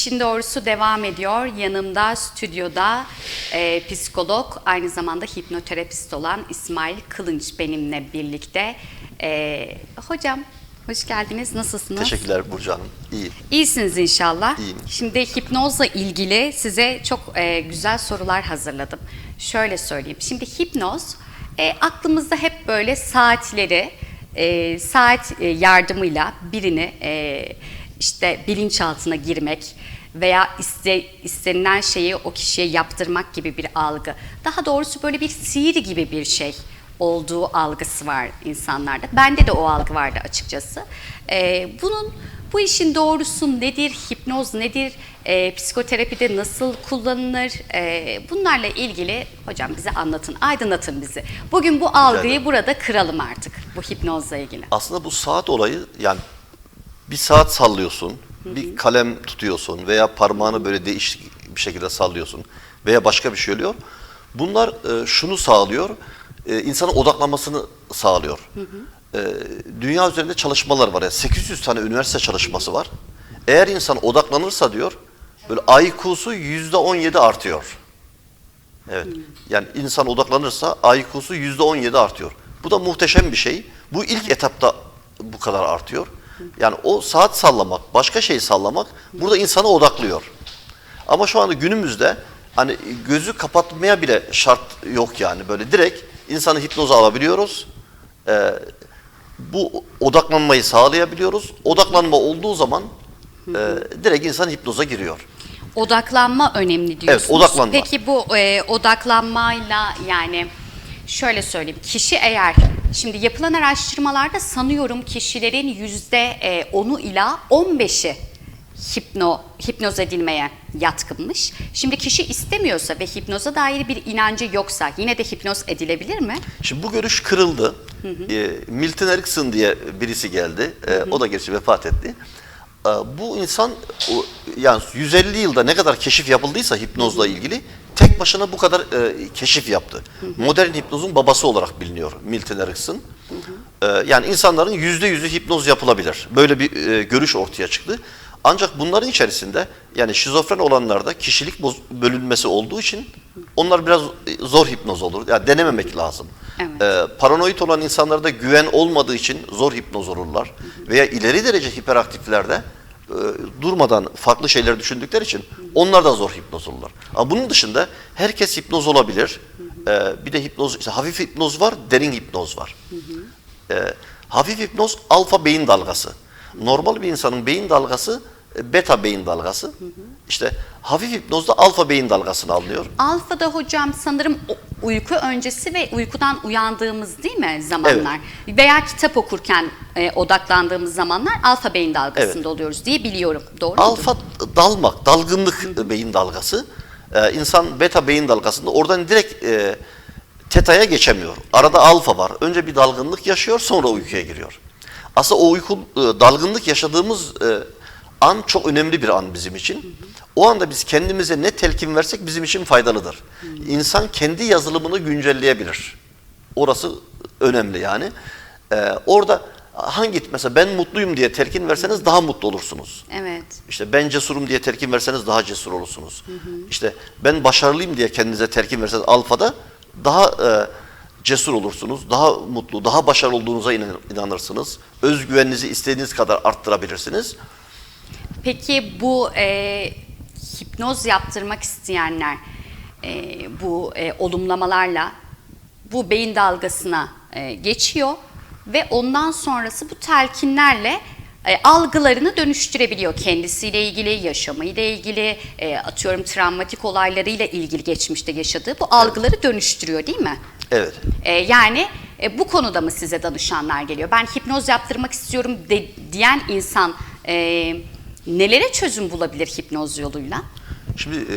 İşin doğrusu devam ediyor. Yanımda stüdyoda e, psikolog, aynı zamanda hipnoterapist olan İsmail Kılınç benimle birlikte. E, hocam hoş geldiniz. Nasılsınız? Teşekkürler Burcu Hanım. İyi. İyisiniz inşallah. İyiyim. Şimdi hipnozla ilgili size çok e, güzel sorular hazırladım. Şöyle söyleyeyim. Şimdi hipnoz e, aklımızda hep böyle saatleri, e, saat e, yardımıyla birini e, işte bilinçaltına girmek veya iste, istenilen şeyi o kişiye yaptırmak gibi bir algı. Daha doğrusu böyle bir sihir gibi bir şey olduğu algısı var insanlarda. Bende de o algı vardı açıkçası. Ee, bunun bu işin doğrusu nedir? Hipnoz nedir? Ee, psikoterapide nasıl kullanılır? Ee, bunlarla ilgili hocam bize anlatın, aydınlatın bizi. Bugün bu algıyı ederim. burada kıralım artık bu hipnozla ilgili. Aslında bu saat olayı yani bir saat sallıyorsun, bir kalem tutuyorsun veya parmağını böyle değişik bir şekilde sallıyorsun veya başka bir şey oluyor. Bunlar e, şunu sağlıyor, e, insanın odaklanmasını sağlıyor. E, dünya üzerinde çalışmalar var. Yani 800 tane üniversite çalışması var. Eğer insan odaklanırsa diyor, böyle IQ'su %17 artıyor. Evet. Yani insan odaklanırsa IQ'su %17 artıyor. Bu da muhteşem bir şey. Bu ilk etapta bu kadar artıyor. Yani o saat sallamak, başka şey sallamak burada insanı odaklıyor. Ama şu anda günümüzde hani gözü kapatmaya bile şart yok yani böyle direkt insanı hipnoza alabiliyoruz. Ee, bu odaklanmayı sağlayabiliyoruz. Odaklanma olduğu zaman e, direkt insan hipnoza giriyor. Odaklanma önemli diyorsunuz. odaklanma. Peki bu e, odaklanmayla yani şöyle söyleyeyim. Kişi eğer şimdi yapılan araştırmalarda sanıyorum kişilerin yüzde e, 10'u ila 15'i hipno hipnoz edilmeye yatkınmış. Şimdi kişi istemiyorsa ve hipnoza dair bir inancı yoksa yine de hipnoz edilebilir mi? Şimdi bu görüş kırıldı. Ee, Milton Erickson diye birisi geldi. Ee, o da gerçi vefat etti. Bu insan o, yani 150 yılda ne kadar keşif yapıldıysa hipnozla ilgili tek başına bu kadar e, keşif yaptı. Modern hipnozun babası olarak biliniyor Milton Erickson. Ee, yani insanların yüzde yüzü hipnoz yapılabilir. Böyle bir e, görüş ortaya çıktı. Ancak bunların içerisinde yani şizofren olanlarda kişilik bölünmesi olduğu için onlar biraz e, zor hipnoz olur. Yani denememek lazım. Evet. Ee, paranoid olan insanlarda güven olmadığı için zor hipnoz olurlar. Veya ileri derece hiperaktiflerde e, durmadan farklı şeyler düşündükleri için onlar da zor hipnoz olurlar. Ama bunun dışında herkes hipnoz olabilir. Ee, bir de hipnoz, işte hafif hipnoz var, derin hipnoz var. Ee, hafif hipnoz alfa beyin dalgası. Normal bir insanın beyin dalgası e, beta beyin dalgası. İşte hafif hipnozda alfa beyin dalgasını alınıyor. Alfa'da hocam sanırım uyku öncesi ve uykudan uyandığımız değil mi zamanlar? Veya kitap okurken e, odaklandığımız zamanlar alfa beyin dalgasında Evet. oluyoruz diye biliyorum. Doğru mudur? Alfa dalmak, dalgınlık beyin dalgası. Ee, insan beta beyin dalgasında oradan direkt e, teta'ya geçemiyor. Arada alfa var. Önce bir dalgınlık yaşıyor sonra uykuya giriyor. Aslında o uyku e, dalgınlık yaşadığımız e, an çok önemli bir an bizim için. O anda biz kendimize ne telkin versek bizim için faydalıdır. İnsan kendi yazılımını güncelleyebilir. Orası önemli yani. Ee, orada hangi mesela ben mutluyum diye telkin verseniz daha mutlu olursunuz. Evet. İşte ben cesurum diye telkin verseniz daha cesur olursunuz. İşte ben başarılıyım diye kendinize telkin verseniz alfada daha e, cesur olursunuz. Daha mutlu, daha başarılı olduğunuza inan- inanırsınız. Özgüveninizi istediğiniz kadar arttırabilirsiniz. Peki bu e, hipnoz yaptırmak isteyenler e, bu e, olumlamalarla bu beyin dalgasına e, geçiyor ve ondan sonrası bu telkinlerle e, algılarını dönüştürebiliyor. Kendisiyle ilgili, yaşamıyla ilgili, e, atıyorum travmatik olaylarıyla ilgili geçmişte yaşadığı bu algıları dönüştürüyor değil mi? Evet. E, yani e, bu konuda mı size danışanlar geliyor? Ben hipnoz yaptırmak istiyorum de, diyen insan e, nelere çözüm bulabilir hipnoz yoluyla? Şimdi e,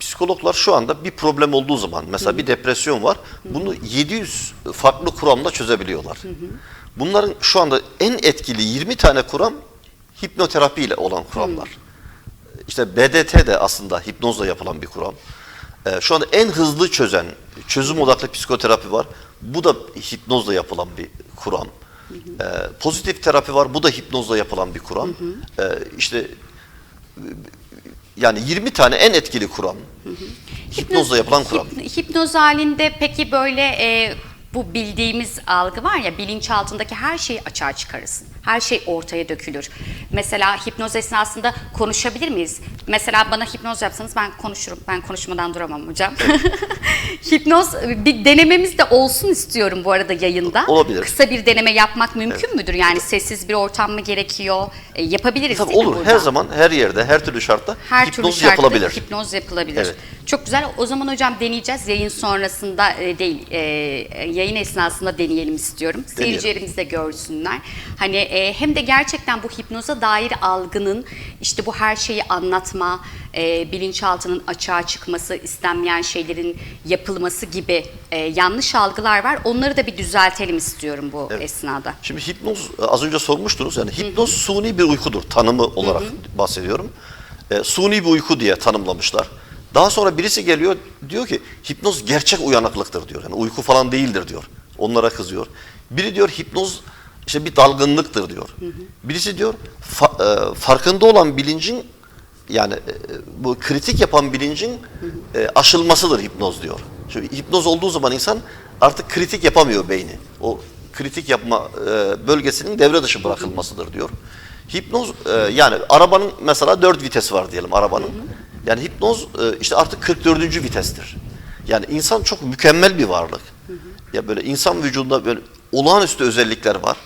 psikologlar şu anda bir problem olduğu zaman mesela bir depresyon var. Bunu 700 farklı kuramla çözebiliyorlar. Bunların şu anda en etkili 20 tane kuram hipnoterapi ile olan kuramlar. İşte BDT de aslında hipnozla yapılan bir kuram. E, şu anda en hızlı çözen çözüm odaklı psikoterapi var. Bu da hipnozla yapılan bir kuram. E, pozitif terapi var. Bu da hipnozla yapılan bir kuram. E, işte yani 20 tane en etkili kuram. Hipnozla yapılan kuram. Hip- hipnoz halinde peki böyle e, bu bildiğimiz algı var ya bilinçaltındaki her şeyi açığa çıkarırsın. Her şey ortaya dökülür. Mesela hipnoz esnasında konuşabilir miyiz? Mesela bana hipnoz yapsanız ben konuşurum. Ben konuşmadan duramam hocam. hipnoz bir denememiz de olsun istiyorum bu arada yayında. Olabilir. Kısa bir deneme yapmak mümkün müdür? Yani sessiz bir ortam mı gerekiyor? E, yapabiliriz Tabii olur. Her zaman, her yerde, her türlü şartta Her hipnoz türlü şartta yapılabilir. hipnoz yapılabilir. Evet. Çok güzel. O zaman hocam deneyeceğiz. Yayın sonrasında e, değil, e, yayın esnasında deneyelim istiyorum. Seyircilerimiz de görsünler. Hani e, hem de gerçekten bu hipnoza dair algının işte bu her şeyi anlatma, e, bilinçaltının açığa çıkması, istenmeyen şeylerin yapılması gibi e, yanlış algılar var. Onları da bir düzeltelim istiyorum bu esnada. Şimdi hipnoz az önce sormuştunuz yani hipnoz suni bir uykudur tanımı olarak bahsediyorum. E, suni bir uyku diye tanımlamışlar. Daha sonra birisi geliyor diyor ki hipnoz gerçek uyanıklıktır diyor. Yani uyku falan değildir diyor. Onlara kızıyor. Biri diyor hipnoz işte bir dalgınlıktır diyor. Birisi diyor fa- e, farkında olan bilincin yani e, bu kritik yapan bilincin e, aşılmasıdır hipnoz diyor. Şimdi hipnoz olduğu zaman insan artık kritik yapamıyor beyni. O kritik yapma e, bölgesinin devre dışı bırakılmasıdır diyor. Hipnoz e, yani arabanın mesela dört vitesi var diyelim arabanın. Yani hipnoz e, işte artık 44. vitestir. Yani insan çok mükemmel bir varlık. Ya böyle insan vücudunda böyle olağanüstü özellikler var.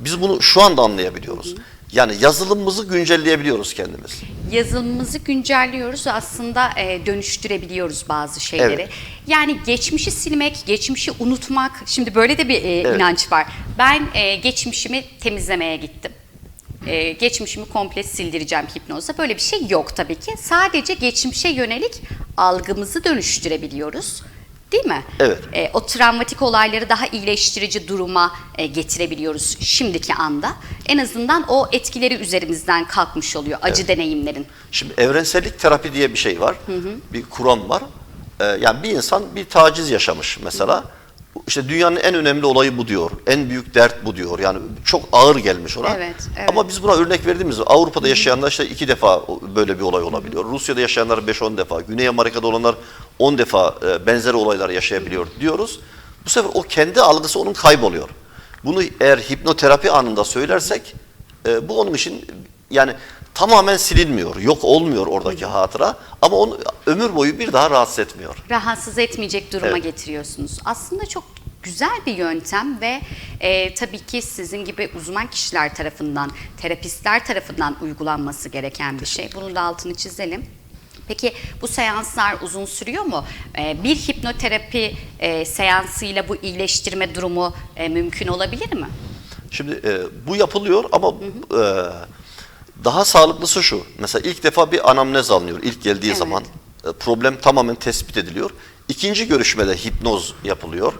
Biz bunu şu anda anlayabiliyoruz. Yani yazılımımızı güncelleyebiliyoruz kendimiz. yazılımımızı güncelliyoruz aslında e, dönüştürebiliyoruz bazı şeyleri. Evet. Yani geçmişi silmek, geçmişi unutmak. Şimdi böyle de bir e, inanç var. Ben e, geçmişimi temizlemeye gittim. E, geçmişimi komple sildireceğim hipnozda. Böyle bir şey yok tabii ki. Sadece geçmişe yönelik algımızı dönüştürebiliyoruz. Değil mi? Evet. E, o travmatik olayları daha iyileştirici duruma e, getirebiliyoruz şimdiki anda. En azından o etkileri üzerimizden kalkmış oluyor acı deneyimlerin. Şimdi evrensellik terapi diye bir şey var. Bir kuram var. Ee, yani bir insan bir taciz yaşamış mesela. İşte dünyanın en önemli olayı bu diyor. En büyük dert bu diyor. Yani çok ağır gelmiş ona. Evet, evet. Ama biz buna örnek verdiğimiz Avrupa'da yaşayanlar işte iki defa böyle bir olay olabiliyor. Rusya'da yaşayanlar 5-10 defa, Güney Amerika'da olanlar 10 defa e, benzeri olaylar yaşayabiliyor diyoruz. Bu sefer o kendi algısı onun kayboluyor. Bunu eğer hipnoterapi anında söylersek e, bu onun için yani tamamen silinmiyor, yok olmuyor oradaki hatıra ama onu ömür boyu bir daha rahatsız etmiyor. rahatsız etmeyecek duruma Evet. getiriyorsunuz. Aslında çok güzel bir yöntem ve e, tabii ki sizin gibi uzman kişiler tarafından, terapistler tarafından uygulanması gereken bir şey. Bunun da altını çizelim. Peki bu seanslar uzun sürüyor mu? E, bir hipnoterapi e, seansıyla bu iyileştirme durumu e, mümkün olabilir mi? Şimdi e, bu yapılıyor ama e, daha sağlıklısı şu. Mesela ilk defa bir anamnez alınıyor ilk geldiği Evet. zaman. e, problem tamamen tespit ediliyor. İkinci görüşmede hipnoz yapılıyor.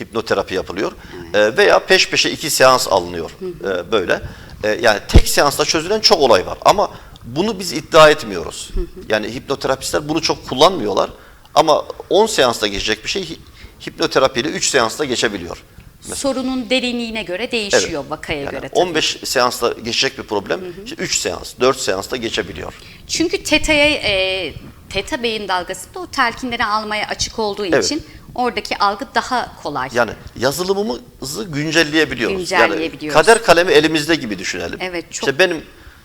Hipnoterapi yapılıyor. E, veya peş peşe iki seans alınıyor. E, böyle. E, yani tek seansta çözülen çok olay var. Ama bunu biz iddia etmiyoruz. Yani hipnoterapistler bunu çok kullanmıyorlar. Ama 10 seansta geçecek bir şey hi- hipnoterapiyle 3 seansta geçebiliyor. Sorunun derinliğine göre değişiyor vakaya Yani göre. tabii. 15 seansla geçecek bir problem, işte 3 seans, 4 seansta geçebiliyor. Çünkü teta'ya, e, teta beyin dalgasında o telkinleri almaya açık olduğu Evet. için oradaki algı daha kolay. Yani yazılımımızı güncelleyebiliyoruz. Güncelleyebiliyoruz. Yani kader kalemi elimizde gibi düşünelim. Evet, çok- İşte benim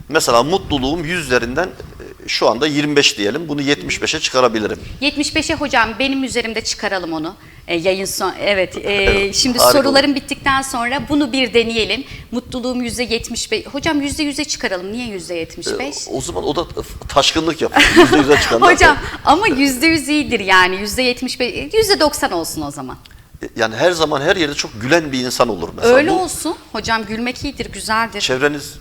mesela mutluluğum yüzlerinden e, şu anda 25 diyelim. Bunu 75'e çıkarabilirim. 75'e hocam benim üzerimde çıkaralım onu. E, yayın son evet. e, Evet, şimdi harika sorularım bittikten sonra bunu bir deneyelim. Mutluluğum %75. Hocam %100'e çıkaralım. Niye %75? O zaman o da taşkınlık yapıyor. %100'e çıkanlar. Hocam ama %100 iyidir yani %75 %90 olsun o zaman. Yani her zaman her yerde çok gülen bir insan olur mesela. Öyle Bu olsun. Hocam gülmek iyidir, güzeldir. Çevreniz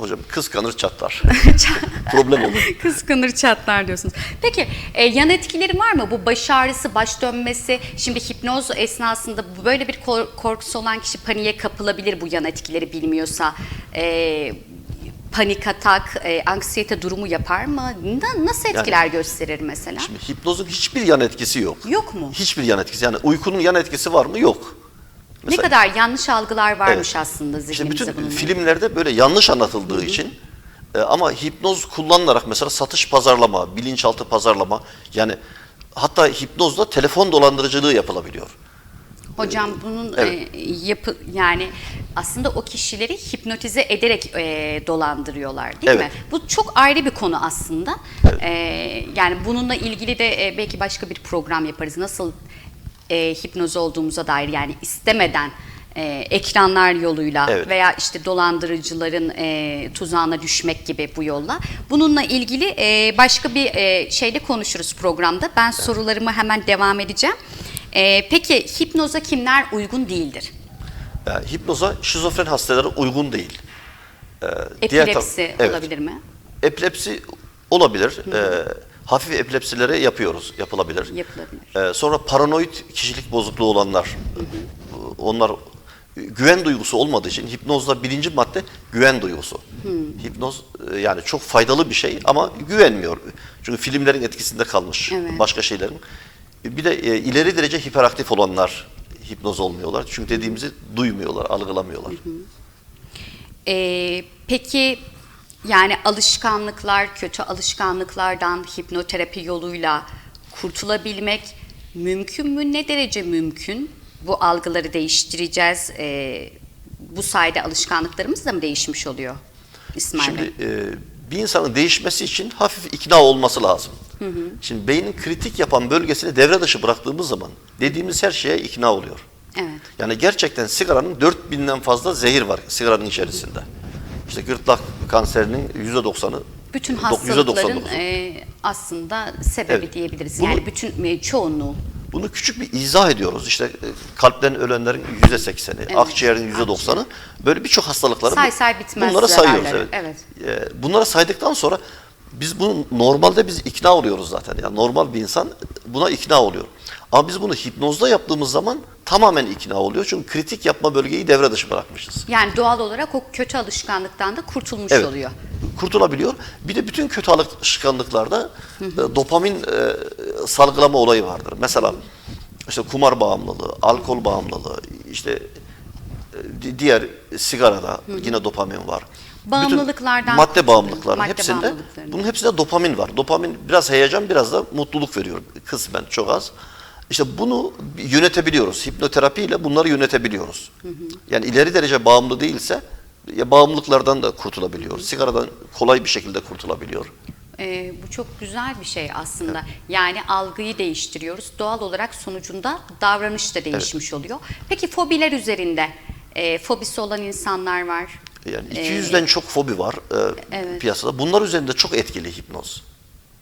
hocam kıskanır çatlar. Problem olur. Kıskanır çatlar diyorsunuz. Peki e, yan etkileri var mı? Bu baş ağrısı, baş dönmesi, şimdi hipnoz esnasında böyle bir kor- korkusu olan kişi paniğe kapılabilir bu yan etkileri bilmiyorsa. E, panik atak, e, anksiyete durumu yapar mı? Na- nasıl etkiler gösterir mesela? Şimdi hipnozun hiçbir yan etkisi yok. Yok mu? Hiçbir yan etkisi. Yani uykunun yan etkisi var mı? Yok. Ne kadar yanlış algılar varmış Evet. aslında İşte zihnimizde bütün bununla. filmlerde böyle yanlış anlatıldığı için E, ama hipnoz kullanılarak mesela satış pazarlama, bilinçaltı pazarlama yani hatta hipnozla telefon dolandırıcılığı yapılabiliyor. Hocam bunun evet. e, yapı yani aslında o kişileri hipnotize ederek e, dolandırıyorlar değil Evet. mi? Bu çok ayrı bir konu aslında. E, yani bununla ilgili de e, belki başka bir program yaparız. Nasıl e, hipnoz olduğumuza dair yani istemeden e, ekranlar yoluyla Evet. veya işte dolandırıcıların e, tuzağına düşmek gibi bu yolla. Bununla ilgili e, başka bir e, şeyde konuşuruz programda. Ben sorularımı hemen devam edeceğim. E, peki hipnoza kimler uygun değildir? Yani hipnoza şizofren hastalara uygun değil. E, diğer tar- Epilepsi Evet. olabilir mi? Epilepsi olabilir. E, hafif epilepsilere yapıyoruz, yapılabilir. Yapılabilir. E, sonra paranoid kişilik bozukluğu olanlar, onlar güven duygusu olmadığı için hipnozda birinci madde güven duygusu. Hipnoz e, yani çok faydalı bir şey ama güvenmiyor. Çünkü filmlerin etkisinde kalmış Evet. başka şeylerin. Bir de e, ileri derece hiperaktif olanlar hipnoz olmuyorlar. Çünkü dediğimizi duymuyorlar, algılamıyorlar. E, peki yani alışkanlıklar, kötü alışkanlıklardan hipnoterapi yoluyla kurtulabilmek mümkün mü? Ne derece mümkün? Bu algıları değiştireceğiz. E, bu sayede alışkanlıklarımız da mı değişmiş oluyor İsmail Bey? Şimdi e, bir insanın değişmesi için hafif ikna olması lazım. Şimdi beynin kritik yapan bölgesini devre dışı bıraktığımız zaman dediğimiz her şeye ikna oluyor. Evet. Yani gerçekten sigaranın 4000'den fazla zehir var sigaranın içerisinde. İşte gırtlak kanserinin %90'ı Bütün hastalıkların %99'u. e, aslında sebebi Evet. diyebiliriz. Bunu- Yani bütün e, çoğunluğu. Bunu küçük bir izah ediyoruz. İşte e, kalpten ölenlerin yüzde sekseni, akciğerin yüzde doksanı, böyle birçok hastalıkları Say say bitmez bunları sayıyoruz. zararları, Evet. E, Bunları saydıktan sonra biz bunu normalde biz ikna oluyoruz zaten. Yani normal bir insan buna ikna oluyor. Ama biz bunu hipnozda yaptığımız zaman tamamen ikna oluyor. Çünkü kritik yapma bölgeyi devre dışı bırakmışız. Yani doğal olarak o kötü alışkanlıktan da kurtulmuş Evet. oluyor. Kurtulabiliyor. Bir de bütün kötü alışkanlıklarda e, dopamin e, salgılama olayı vardır. Mesela işte kumar bağımlılığı, alkol bağımlılığı, işte e, di- diğer sigarada yine dopamin var. Bağımlılıklardan madde bağımlılıkları Madde hepsinde bunun hepsinde dopamin var. Dopamin biraz heyecan biraz da mutluluk veriyor kısmen çok az. İşte bunu yönetebiliyoruz. Hipnoterapiyle bunları yönetebiliyoruz. Yani ileri derece bağımlı değilse ya bağımlılıklardan da kurtulabiliyor. Sigaradan kolay bir şekilde kurtulabiliyor. Ee, bu çok güzel bir şey aslında. Yani algıyı değiştiriyoruz. Doğal olarak sonucunda davranış da değişmiş oluyor. Peki fobiler üzerinde e, fobisi olan insanlar var. Yani Ee, 200'den çok fobi var e, evet. piyasada. Bunlar üzerinde çok etkili hipnoz.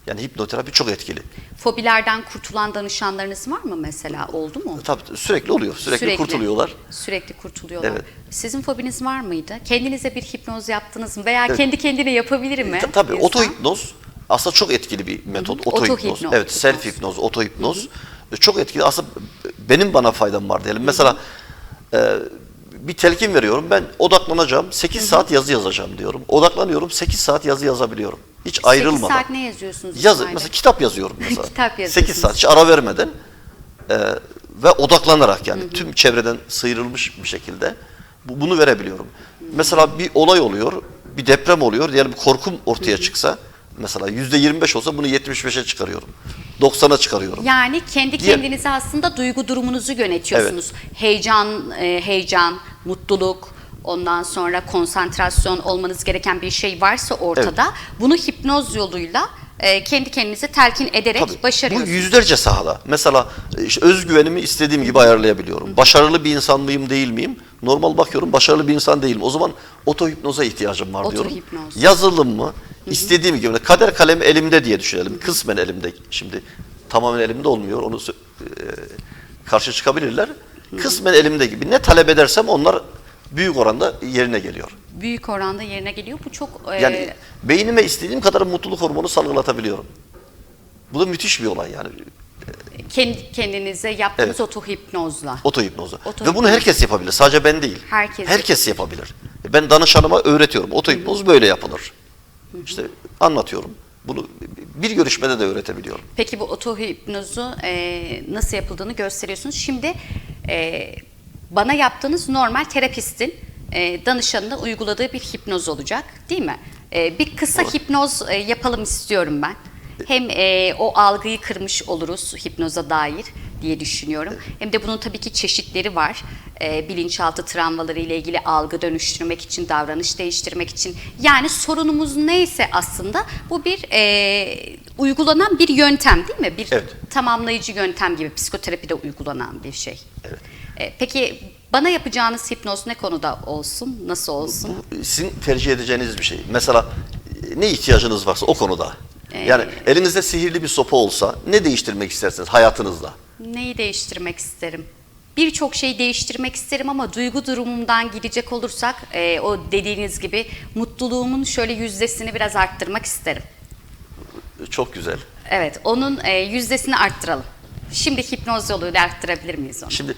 Yani hipnoterapi çok etkili. Fobilerden kurtulan danışanlarınız var mı mesela? Oldu mu? Tabii sürekli oluyor. Sürekli, kurtuluyorlar. Sürekli kurtuluyorlar. Evet. Sizin fobiniz var mıydı? Kendinize bir hipnoz yaptınız mı? Veya Evet. kendi kendine yapabilir mi? Ta- Tabii otohipnoz aslında çok etkili bir metot. Otohipnoz. Otohipnoz. Evet, self hipnoz, otohipnoz. E, Çok etkili. Aslında benim bana faydam var diyelim. Mesela e, bir telkin veriyorum. Ben odaklanacağım. 8 saat yazı yazacağım diyorum. Odaklanıyorum. 8 saat yazı yazabiliyorum. Hiç 8 ayrılmadan. saat ne yazıyorsunuz? Yaz, mesela kitap yazıyorum mesela. Kitap 8 yazıyorsunuz. saat hiç ara vermeden e, ve odaklanarak yani tüm çevreden sıyrılmış bir şekilde bu- bunu verebiliyorum. Mesela bir olay oluyor, bir deprem oluyor, diyelim korkum ortaya çıksa mesela yüzde 25 olsa bunu 75'e çıkarıyorum. 90'a çıkarıyorum. Yani kendi Diğer- kendinize aslında duygu durumunuzu yönetiyorsunuz. Heyecan, e, heyecan, mutluluk, ondan sonra konsantrasyon olmanız gereken bir şey varsa ortada bunu hipnoz yoluyla e, kendi kendinize telkin ederek Tabii. Bu başarıyorsunuz. yüzlerce sahada. Mesela e, işte özgüvenimi istediğim gibi ayarlayabiliyorum. Başarılı bir insan mıyım değil miyim? Normal bakıyorum başarılı bir insan değilim. O zaman otohipnoza ihtiyacım var diyorum. Otohipnoz. Yazılım mı? İstediğim gibi. Kader kalemi elimde diye düşünelim. Kısmen elimde. Şimdi tamamen elimde olmuyor. Onu e, karşı çıkabilirler. Kısmen elimde gibi. Ne talep edersem onlar büyük oranda yerine geliyor. Büyük oranda yerine geliyor. Bu çok e, Yani beynime istediğim kadar mutluluk hormonu salgılatabiliyorum. Bu da müthiş bir olay yani. kendi kendinize yaptığınız Evet. otohipnozla. Otohipnozu. Otohipnoz. Ve bunu herkes yapabilir. Sadece ben değil. Herkes yapabilir. Ben danışanıma öğretiyorum. Otohipnoz böyle yapılır. İşte anlatıyorum. Bunu bir görüşmede de öğretebiliyorum. Peki bu otohipnozu e, nasıl yapıldığını gösteriyorsunuz. Şimdi e, bana yaptığınız normal terapistin e, danışanına uyguladığı bir hipnoz olacak değil mi? Ee, bir kısa hipnoz e, yapalım istiyorum ben. Hem e, o algıyı kırmış oluruz hipnoza dair diye düşünüyorum. Hem de bunun tabii ki çeşitleri var. Ee, bilinçaltı travmaları ile ilgili algı dönüştürmek için, davranış değiştirmek için. Yani sorunumuz neyse aslında bu bir e, uygulanan bir yöntem değil mi? Bir Evet. tamamlayıcı yöntem gibi psikoterapide uygulanan bir şey. Evet. E, peki bana yapacağınız hipnoz ne konuda olsun, nasıl olsun? Bu sizin tercih edeceğiniz bir şey. Mesela e, ne ihtiyacınız varsa o konuda. Ee, Yani elinizde sihirli bir sopa olsa ne değiştirmek istersiniz hayatınızda? Neyi değiştirmek isterim? Birçok şeyi değiştirmek isterim ama duygu durumumdan gidecek olursak e, o dediğiniz gibi mutluluğumun şöyle yüzdesini biraz arttırmak isterim. Çok güzel. Evet, onun e, yüzdesini arttıralım. Şimdi hipnoz yoluyla arttırabilir miyiz onu? Şimdi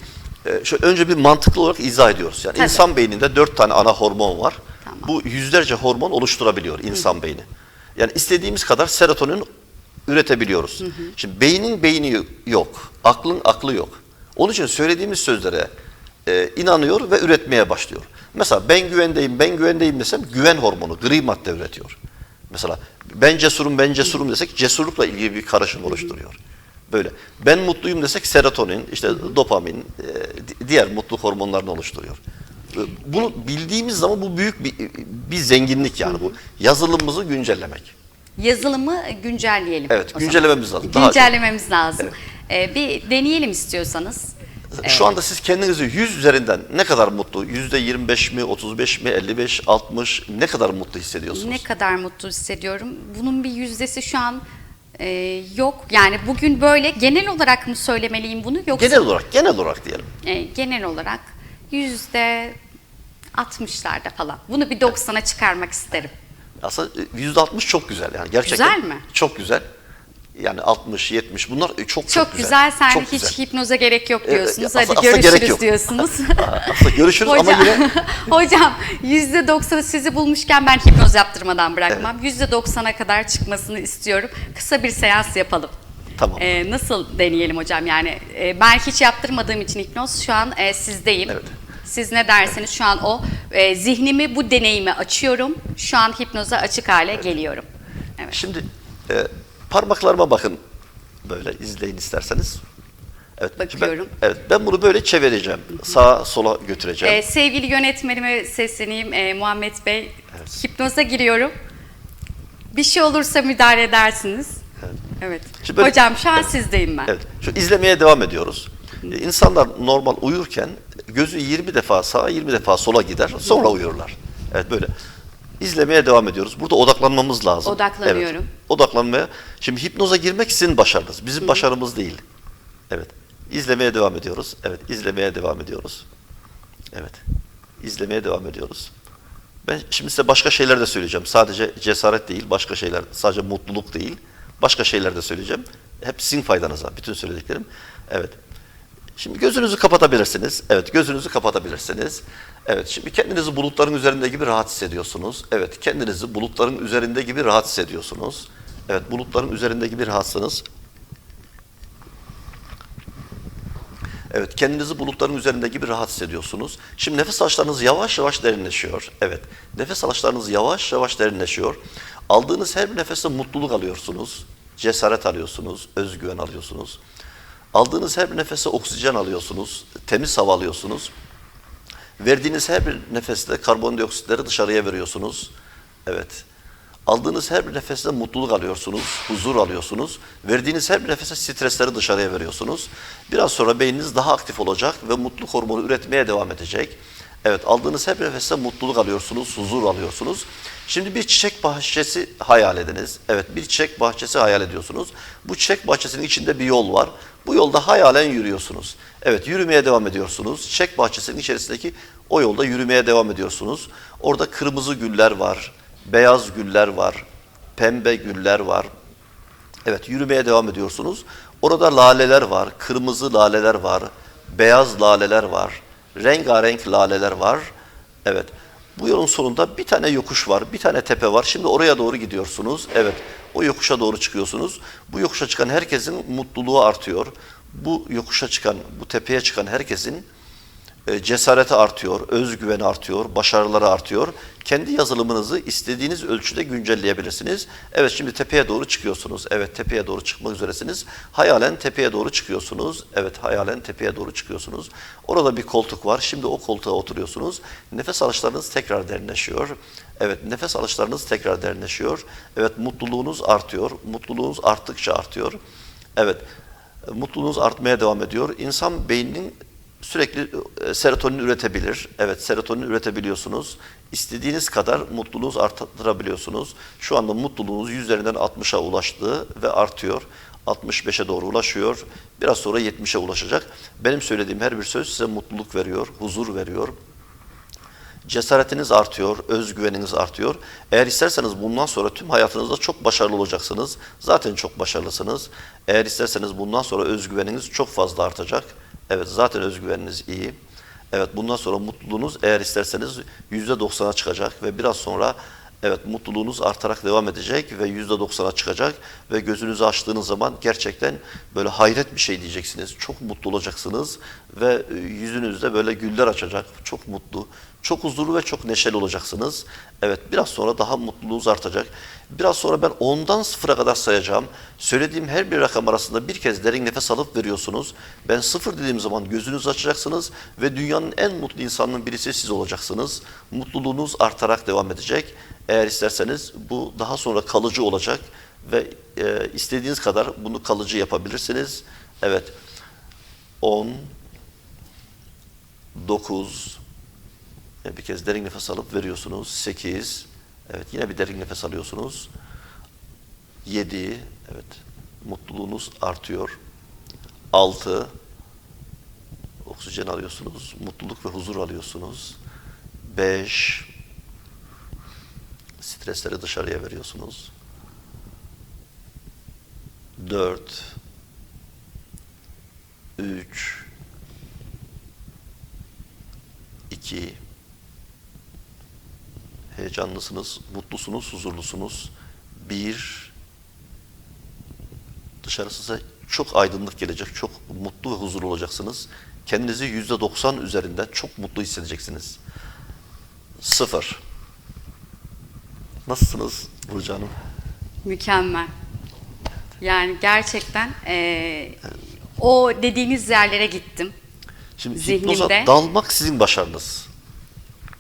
e, şöyle önce bir mantıklı olarak izah ediyoruz. Yani Tabii. insan beyninde dört tane ana hormon var. Tamam. Bu yüzlerce hormon oluşturabiliyor insan beyni. Yani istediğimiz kadar serotonin üretebiliyoruz. Şimdi beynin beyni yok, aklın aklı yok. Onun için söylediğimiz sözlere e, inanıyor ve üretmeye başlıyor. Mesela ben güvendeyim, ben güvendeyim desem güven hormonu, gri madde üretiyor. Mesela ben cesurum, ben cesurum desek cesurlukla ilgili bir karışım oluşturuyor. Böyle. Ben mutluyum desek serotonin, işte dopamin, e, di- diğer mutluluk hormonlarını oluşturuyor. E, Bunu bildiğimiz zaman bu büyük bir, bir zenginlik yani bu. Yazılımımızı güncellemek. Yazılımı güncelleyelim. Evet, güncellememiz lazım. Daha- Güncellememiz lazım. E, bir deneyelim istiyorsanız. Şu anda siz kendinizi 100 üzerinden ne kadar mutlu, yüzde 25 mi, 35 mi, 55, 60 ne kadar mutlu hissediyorsunuz? Ne kadar mutlu hissediyorum. Bunun bir yüzdesi şu an e, yok. Yani bugün böyle genel olarak mı söylemeliyim bunu yoksa Genel olarak, genel olarak diyelim. e, genel olarak yüzde 60'larda falan. Bunu bir 90'a çıkarmak isterim. Aslında e, yüzde 60 çok güzel yani gerçekten. Güzel mi? Çok güzel. Yani 60, 70 bunlar e, çok çok, Çok, güzel. Sen Çok hiç güzel. hipnoza gerek yok Evet, diyorsunuz. aslında- Hadi aslında görüşürüz gerek yok. diyorsunuz. Aslında görüşürüz ama yine Hocam yüzde doksanı sizi bulmuşken ben hipnoz yaptırmadan bırakmam. Yüzde doksana kadar çıkmasını istiyorum. Kısa bir seans yapalım. Tamam. Ee, nasıl deneyelim hocam? Yani e, ben hiç yaptırmadığım için hipnoz şu an e, sizdeyim. Evet. Siz ne derseniz şu an o e, zihnimi bu deneyime açıyorum. Şu an hipnoza açık hale geliyorum. Evet. Şimdi e, parmaklarıma bakın. Böyle izleyin isterseniz. Evet. Bakıyorum. Ben, evet. Ben bunu böyle çevireceğim. Sağa sola götüreceğim. Ee, sevgili yönetmenime sesleneyim e, Muhammed Bey. Hipnoza giriyorum. Bir şey olursa müdahale edersiniz. Evet. Şimdi böyle- Hocam şu an sizdeyim ben. Evet. Şu izlemeye devam ediyoruz. E, İnsanlar normal uyurken gözü 20 defa sağa 20 defa sola gider. Sonra uyurlar. Evet böyle. İzlemeye devam ediyoruz. Burada odaklanmamız lazım. Odaklanıyorum. Evet. Odaklanmaya. Şimdi hipnoza girmek sizin başarınız. Bizim başarımız değil. Evet. İzlemeye devam ediyoruz. Evet. izlemeye devam ediyoruz. Evet. İzlemeye devam ediyoruz. Ben şimdi size başka şeyler de söyleyeceğim. Sadece cesaret değil, başka şeyler, sadece mutluluk değil, başka şeyler de söyleyeceğim. Hep sizin faydanıza, bütün söylediklerim. Evet. Şimdi gözünüzü kapatabilirsiniz. Evet, gözünüzü kapatabilirsiniz. Evet, şimdi kendinizi bulutların üzerinde gibi rahat hissediyorsunuz. Evet, kendinizi bulutların üzerinde gibi rahat hissediyorsunuz. Evet, bulutların üzerinde gibi rahatsınız. Evet, kendinizi bulutların üzerinde gibi rahat hissediyorsunuz. Şimdi nefes alışlarınız yavaş yavaş derinleşiyor. Evet, nefes alışlarınız yavaş yavaş derinleşiyor. Aldığınız her bir nefeste mutluluk alıyorsunuz, cesaret alıyorsunuz, özgüven alıyorsunuz. Aldığınız her bir nefeste oksijen alıyorsunuz, temiz hava alıyorsunuz. Verdiğiniz her bir nefeste karbondioksitleri dışarıya veriyorsunuz. Evet. Aldığınız her bir nefeste mutluluk alıyorsunuz, huzur alıyorsunuz. Verdiğiniz her bir nefeste stresleri dışarıya veriyorsunuz. Biraz sonra beyniniz daha aktif olacak ve mutluluk hormonu üretmeye devam edecek. Evet, aldığınız her nefeste mutluluk alıyorsunuz, huzur alıyorsunuz. Şimdi bir çiçek bahçesi hayal ediniz. Evet, bir çiçek bahçesi hayal ediyorsunuz. Bu çiçek bahçesinin içinde bir yol var. Bu yolda hayalen yürüyorsunuz. Evet, yürümeye devam ediyorsunuz. Çiçek bahçesinin içerisindeki o yolda yürümeye devam ediyorsunuz. Orada kırmızı güller var, beyaz güller var, pembe güller var. Evet, yürümeye devam ediyorsunuz. Orada laleler var, kırmızı laleler var, beyaz laleler var, rengarenk laleler var. Evet, bu yolun sonunda bir tane yokuş var, bir tane tepe var. Şimdi oraya doğru gidiyorsunuz. Evet, o yokuşa doğru çıkıyorsunuz. Bu yokuşa çıkan herkesin mutluluğu artıyor. Bu yokuşa çıkan, bu tepeye çıkan herkesin e, cesareti artıyor, özgüveni artıyor, başarıları artıyor. Kendi yazılımınızı istediğiniz ölçüde güncelleyebilirsiniz. Evet şimdi tepeye doğru çıkıyorsunuz. Evet tepeye doğru çıkmak üzeresiniz. Hayalen tepeye doğru çıkıyorsunuz. Evet hayalen tepeye doğru çıkıyorsunuz. Orada bir koltuk var. Şimdi o koltuğa oturuyorsunuz. Nefes alışlarınız tekrar derinleşiyor. Evet nefes alışlarınız tekrar derinleşiyor. Evet mutluluğunuz artıyor. Mutluluğunuz arttıkça artıyor. Evet mutluluğunuz artmaya devam ediyor. İnsan beyninin sürekli e, serotonin üretebilir. Evet serotonin üretebiliyorsunuz. İstediğiniz kadar mutluluğunuzu arttırabiliyorsunuz. Şu anda mutluluğunuz yüzlerinden 60'a ulaştı ve artıyor. 65'e doğru ulaşıyor. Biraz sonra 70'e ulaşacak. Benim söylediğim her bir söz size mutluluk veriyor, huzur veriyor. Cesaretiniz artıyor, özgüveniniz artıyor. Eğer isterseniz bundan sonra tüm hayatınızda çok başarılı olacaksınız. Zaten çok başarılısınız. Eğer isterseniz bundan sonra özgüveniniz çok fazla artacak. Evet zaten özgüveniniz iyi. Evet bundan sonra mutluluğunuz eğer isterseniz %90'a çıkacak ve biraz sonra evet mutluluğunuz artarak devam edecek ve %90'a çıkacak ve gözünüzü açtığınız zaman gerçekten böyle hayret bir şey diyeceksiniz. Çok mutlu olacaksınız ve e, yüzünüzde böyle güller açacak. Çok mutlu, çok huzurlu ve çok neşeli olacaksınız. Evet biraz sonra daha mutluluğunuz artacak. Biraz sonra ben ondan sıfıra kadar sayacağım. Söylediğim her bir rakam arasında bir kez derin nefes alıp veriyorsunuz. Ben sıfır dediğim zaman gözünüzü açacaksınız ve dünyanın en mutlu insanının birisi siz olacaksınız. Mutluluğunuz artarak devam edecek. Eğer isterseniz bu daha sonra kalıcı olacak ve e, istediğiniz kadar bunu kalıcı yapabilirsiniz. Evet. 10 9 e, bir kez derin nefes alıp veriyorsunuz. 8 Evet yine bir derin nefes alıyorsunuz. 7 Evet. Mutluluğunuz artıyor. 6 Oksijen alıyorsunuz. Mutluluk ve huzur alıyorsunuz. 5 Stresleri dışarıya veriyorsunuz. 4 3 2 Heyecanlısınız, mutlusunuz, huzurlusunuz. Bir Dışarı size çok aydınlık gelecek, çok mutlu ve huzurlu olacaksınız. Kendinizi yüzde doksan üzerinden çok mutlu hissedeceksiniz. Sıfır. Nasılsınız Burcu Hanım? Mükemmel. Yani gerçekten eee, o dediğiniz yerlere gittim. Şimdi Zihnimde- hipnoza dalmak sizin başarınız.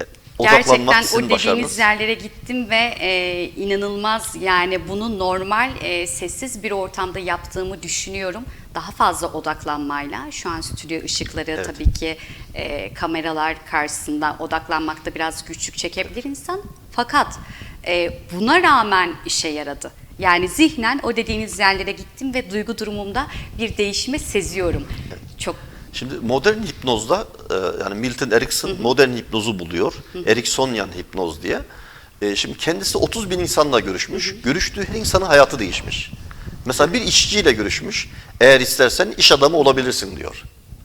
E, Gerçekten o dediğiniz başarınız. yerlere gittim ve e, inanılmaz yani bunu normal e, sessiz bir ortamda yaptığımı düşünüyorum. Daha fazla odaklanmayla şu an stüdyo ışıkları tabii ki e, kameralar karşısında odaklanmakta biraz güçlük çekebilir insan. Fakat e, buna rağmen işe yaradı. Yani zihnen o dediğiniz yerlere gittim ve duygu durumumda bir değişime seziyorum. Çok Şimdi modern hipnozda e, yani Milton Erickson modern hipnozu buluyor. Ericksonian hipnoz diye. E, şimdi kendisi 30 bin insanla görüşmüş. Görüştüğü her insanın hayatı değişmiş. Mesela bir işçiyle görüşmüş. Eğer istersen iş adamı olabilirsin diyor.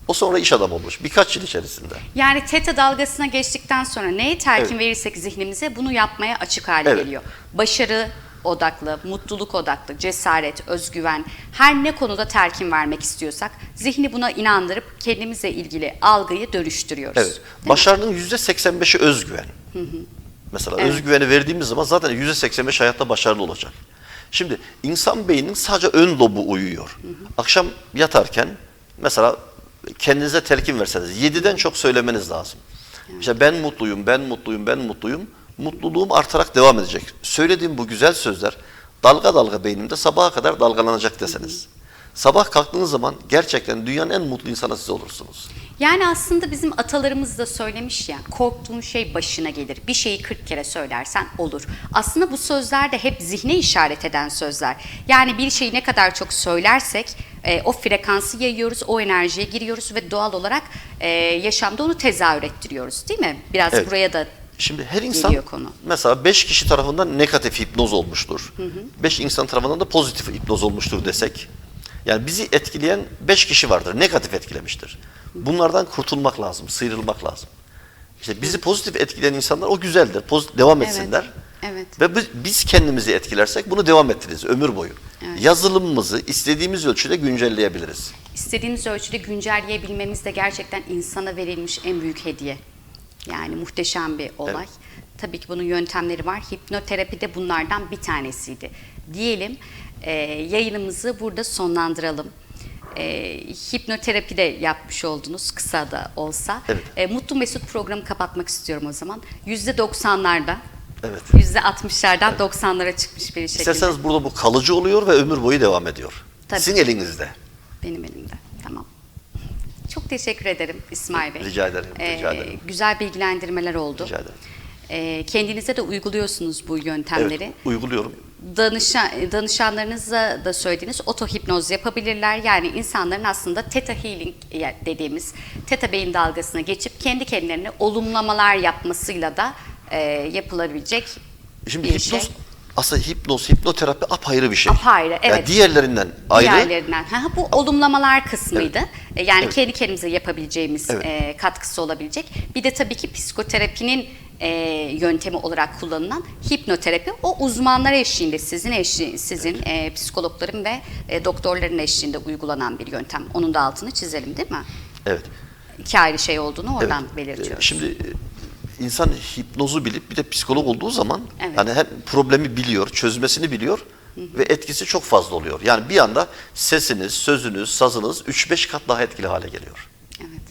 O sonra iş adamı olmuş birkaç yıl içerisinde. Yani teta dalgasına geçtikten sonra neye telkin Evet. verirsek zihnimize bunu yapmaya açık hale Evet. geliyor. Başarı odaklı, mutluluk odaklı, cesaret, özgüven, her ne konuda telkin vermek istiyorsak zihni buna inandırıp kendimizle ilgili algıyı dönüştürüyoruz. Evet. Başarının yüzde 85'i özgüven. Mesela özgüveni verdiğimiz zaman zaten yüzde 85 hayatta başarılı olacak. Şimdi insan beyninin sadece ön lobu uyuyor. Akşam yatarken mesela kendinize telkin verseniz 7'den çok söylemeniz lazım. İşte ben mutluyum, ben mutluyum, ben mutluyum. Mutluluğum artarak devam edecek. Söylediğim bu güzel sözler dalga dalga beynimde sabaha kadar dalgalanacak deseniz. Sabah kalktığınız zaman gerçekten dünyanın en mutlu insanı siz olursunuz. Yani aslında bizim atalarımız da söylemiş ya, korktuğun şey başına gelir. Bir şeyi 40 kere söylersen olur. Aslında bu sözler de hep zihne işaret eden sözler. Yani bir şeyi ne kadar çok söylersek e, o frekansı yayıyoruz, o enerjiye giriyoruz ve doğal olarak e, yaşamda onu tezahür ettiriyoruz değil mi? Biraz Evet. buraya da Şimdi her insan Geliyor konu. mesela 5 kişi tarafından negatif hipnoz olmuştur. 5 insan tarafından da pozitif hipnoz olmuştur desek. Yani bizi etkileyen 5 kişi vardır. Negatif etkilemiştir. Bunlardan kurtulmak lazım, sıyrılmak lazım. İşte bizi pozitif etkileyen insanlar o güzeldir. Pozitif, devam Evet, etsinler. evet. Ve biz, biz kendimizi etkilersek bunu devam ettiririz ömür boyu. Yazılımımızı istediğimiz ölçüde güncelleyebiliriz. istediğimiz ölçüde güncelleyebilmemiz de gerçekten insana verilmiş en büyük hediye. Yani muhteşem bir olay. Evet. Tabii ki bunun yöntemleri var. Hipnoterapi de bunlardan bir tanesiydi. Diyelim e, yayınımızı burada sonlandıralım. E, hipnoterapi de yapmış oldunuz kısa da olsa. Evet. E, Mutlu Mesut programı kapatmak istiyorum o zaman. %90'larda, Evet. %60'lardan 90'lara çıkmış bir şekilde. İsterseniz burada bu kalıcı oluyor ve ömür boyu devam ediyor. Tabii. Sizin elinizde. Benim elimde. Çok teşekkür ederim İsmail Bey. Rica ederim, rica Ee, ederim. Güzel bilgilendirmeler oldu. Rica ederim. Ee, kendinize de uyguluyorsunuz bu yöntemleri. Evet, uyguluyorum. Danışan, danışanlarınıza da söylediğiniz otohipnoz yapabilirler. Yani insanların aslında theta healing dediğimiz theta beyin dalgasına geçip kendi kendilerine olumlamalar yapmasıyla da e, yapılabilecek Şimdi bir hipnoz şey. Aslında hipnoz, hipnoterapi apayrı bir şey. Apayrı, Yani evet. diğerlerinden ayrı. Diğerlerinden. Ha, bu olumlamalar kısmıydı. E, Yani Evet. kendi kendimize yapabileceğimiz Evet. e, katkısı olabilecek. Bir de tabii ki psikoterapinin e, yöntemi olarak kullanılan hipnoterapi. O uzmanlar eşliğinde sizin eşli, sizin e, psikologların ve e, doktorların eşliğinde uygulanan bir yöntem. Onun da altını çizelim değil mi? Evet. İki ayrı şey olduğunu oradan Evet. belirtiyoruz. Ee, Şimdi e, insan hipnozu bilip bir de psikolog olduğu zaman Evet. yani hem problemi biliyor, çözmesini biliyor ve etkisi çok fazla oluyor. Yani bir anda sesiniz, sözünüz, sazınız 3-5 kat daha etkili hale geliyor. Evet.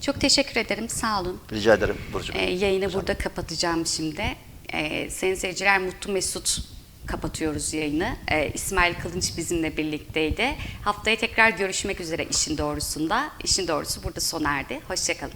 Çok teşekkür ederim. Sağ olun. Rica ederim Burcu. Ee, yayını burada kapatacağım şimdi. Ee, sayın seyirciler Mutlu Mesut kapatıyoruz yayını. Ee, İsmail Kılınç bizimle birlikteydi. Haftaya tekrar görüşmek üzere işin doğrusunda. İşin doğrusu burada sona erdi. Hoşçakalın.